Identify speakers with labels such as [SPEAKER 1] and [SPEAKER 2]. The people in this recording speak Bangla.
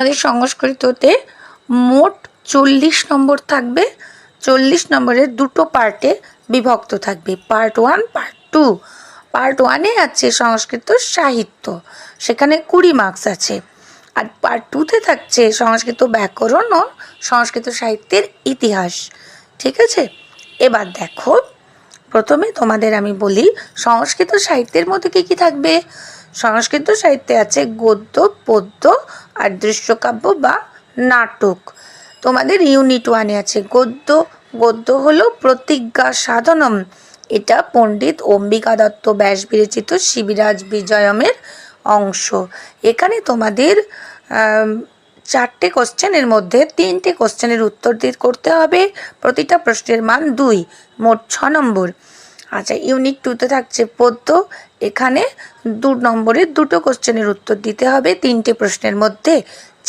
[SPEAKER 1] আমাদের সংস্কৃততে মোট চল্লিশ নম্বর থাকবে। চল্লিশ নম্বরের দুটো পার্টে বিভক্ত থাকবে। Part one, part two. Part ওয়ানে আছে সংস্কৃত সাহিত্য। সেখানে কুড়ি মার্কস আছে। আর পার্ট টুতে থাকছে সংস্কৃত ব্যাকরণ ও সংস্কৃত সাহিত্যের ইতিহাস। ঠিক আছে? এবার দেখো। প্রথমে তোমাদের আমি বলি, সংস্কৃত সাহিত্যের মধ্যে কী কী থাকবে? সংস্কৃত সাহিত্যে আছে গদ্য, পদ্য আর দৃশ্যকাব্য বা নাটক। তোমাদের ইউনিট ওয়ানে আছে গদ্য। গদ্য হলো প্রতিজ্ঞা সাধনম। এটা পণ্ডিত অম্বিকা দত্ত ব্যাস বিরচিত শিবিরাজ বিজয়মের অংশ। এখানে তোমাদের চারটে কোশ্চেনের মধ্যে তিনটে কোশ্চেনের উত্তর দিয়ে করতে হবে। প্রতিটা প্রশ্নের মান দুই, মোট ছ নম্বর। আচ্ছা ইউনিট টুতে থাকছে পদ্য। এখানে দু নম্বরের দুটো কোশ্চেনের উত্তর দিতে হবে। তিনটে প্রশ্নের মধ্যে